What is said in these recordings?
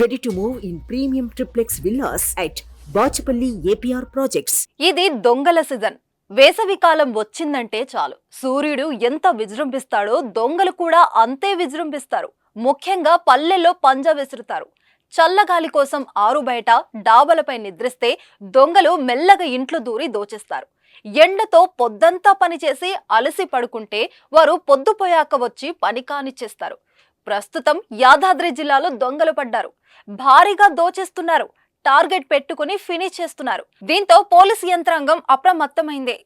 Ready to move in premium triplex villas at Bachupally APR projects ఇది దొంగల season వేసవి కాలం వచ్చిందంటే చాలు. సూర్యుడు ఎంత విజృంభిస్తాడో దొంగలు కూడా అంతే విజృంభిస్తారు. ముఖ్యంగా పల్లెల్లో పంజా విసురుతారు. చల్లగాలి కోసం ఆరు బయట డాబలపై నిద్రిస్తే దొంగలు మెల్లగా ఇంట్లో దూరి దోచేస్తారు. ఎండతో పొద్దంతా పనిచేసి అలసి పడుకుంటే వారు పొద్దుపోయాక వచ్చి పని కానిచ్చేస్తారు ప్రస్తుతం యాదాద్రి జిల్లాలో దొంగలు పడ్డారు. భారీగా దోచేస్తున్నారు. టార్గెట్ పెట్టుకుని ఫినిష్ చేస్తున్నారు. దీంతో పోలీసు యంత్రాంగం అప్రమత్తమైంది.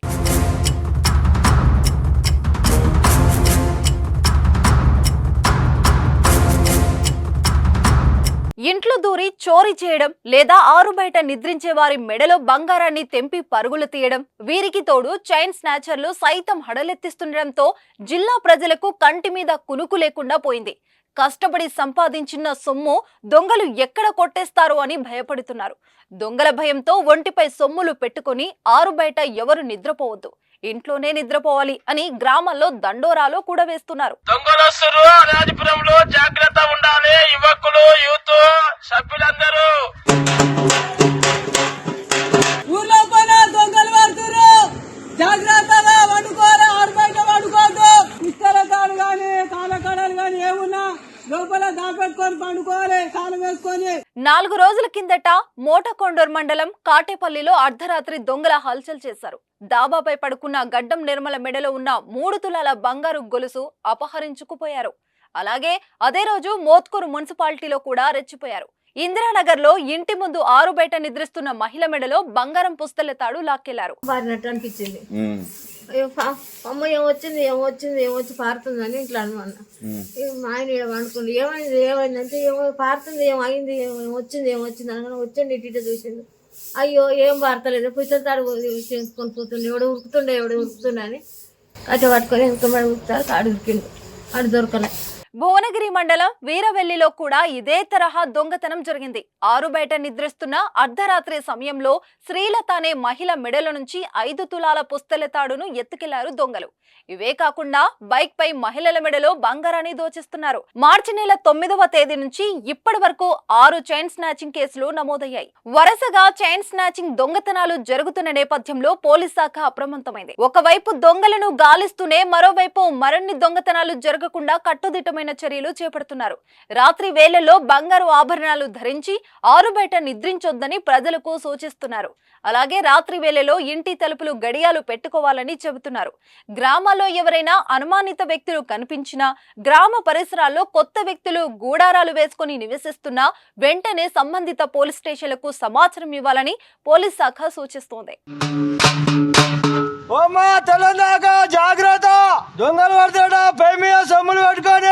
ఇంట్లో దూరి చోరీ చేయడం లేదా ఆరు బయట నిద్రించే వారి మెడలో బంగారాన్ని తెంపి పరుగులు తీయడం వీరికి తోడు చైన్ స్నాచర్లు సైతం హడలెత్తిస్తుండటంతో జిల్లా ప్రజలకు కంటి మీద కునుకు లేకుండా పోయింది. కష్టపడి సంపాదించిన సొమ్ము దొంగలు ఎక్కడ కొట్టేస్తారో అని భయపడుతున్నారు. దొంగల భయంతో ఒంటిపై సొమ్ములు పెట్టుకొని ఆరు బయట ఎవరు నిద్రపోవద్దు. ఇంట్లోనే నిద్రపోవాలి అని గ్రామాల్లో దండోరాలో కూడా వేస్తున్నారు దొంగలొస్తురు రాజపురంలో జాగ్రత్త ఉండాలి యువకులు యూత్ సభ్యులందరూ. లోపల దాపెట్టుకొని పండుకోవాలి కాలం వేసుకొని నాలుగు రోజుల కిందట మోటకొండూర్ మండలం కాటేపల్లిలో అర్ధరాత్రి దొంగల హల్చల్ చేశారు. దాబాపై పడుకున్న గడ్డం నిర్మల మెడలో ఉన్న మూడు తులాల బంగారు గొలుసు అపహరించుకుపోయారు. అలాగే అదే రోజు మోత్కూరు మున్సిపాలిటీలో కూడా రెచ్చిపోయారు. ఇందిరానగర్లో ఇంటి ముందు ఆరు బయట నిద్రిస్తున్న మహిళ మెడలో బంగారం పుస్తల తాడు లాక్కెళ్ళారు. అమ్మ ఏమొచ్చింది ఏమొచ్చింది ఏమొచ్చి పారుతుందని ఇంట్లో అనుమన్న ఇక మా ఆయన పండుకుంది ఏమైంది ఏమైంది అంటే ఏమో పారుతుంది ఏమైంది ఏమో వచ్చింది ఏమొచ్చింది అనగానే వచ్చింది ఇటు ఇటు చూసిండు. అయ్యో ఏం పారతలేదు పుస్తల తాడు చేసుకొని పోతుండే ఎవడు ఉరుకుతుండే ఎవడు ఉరుకుతుండే అని. కట్ట పట్టుకొని ఇంకా మరి ఉరుకుతారు తాడు ఉరికిండు ఆడు దొరకలే. భువనగిరి మండలం వీరవెల్లిలో కూడా ఇదే తరహా దొంగతనం జరిగింది. ఆరు బయట నిద్రిస్తున్న అర్ధరాత్రి సమయంలో శ్రీలత అనే మహిళ మెడల నుంచి ఐదు తులాల పుస్తల తాడును ఎత్తుకెళ్ళారు దొంగలు. ఇవే కాకుండా బైక్ పై మహిళల మెడలో బంగారాన్ని దోచిస్తున్నారు. మార్చి నెల తొమ్మిదవ తేదీ నుంచి ఇప్పటి వరకు ఆరు చైన్ స్నాచింగ్ కేసులు నమోదయ్యాయి. వరుసగా చైన్ స్నాచింగ్ దొంగతనాలు జరుగుతున్న నేపథ్యంలో పోలీస్ శాఖ అప్రమత్తమైంది. ఒకవైపు దొంగలను గాలిస్తూనే మరోవైపు మరిన్ని దొంగతనాలు జరగకుండా కట్టుదిట్టమైన చర్యలు చేపడుతున్నారు. రాత్రి వేళల్లో బంగారు ఆభరణాలు ధరించి ఆరు బయట నిద్రించొద్దని ప్రజలకు సూచిస్తున్నారు. అలాగే రాత్రి వేళలో ఇంటి తలుపులు గడియాలు పెట్టుకోవాలని చెబుతున్నారు. గ్రామాల్లో ఎవరైనా అనుమానిత వ్యక్తులు కనిపించినా గ్రామ పరిసరాల్లో కొత్త వ్యక్తులు గూడారాలు వేసుకుని నివసిస్తున్నా వెంటనే సంబంధిత పోలీస్ స్టేషన్లకు సమాచారం ఇవ్వాలని పోలీస్ శాఖ సూచిస్తోంది. తెలంగాణ జాగ్రత్త! దొంగలు పడతాడా పై మీద సొమ్ములు పట్టుకొని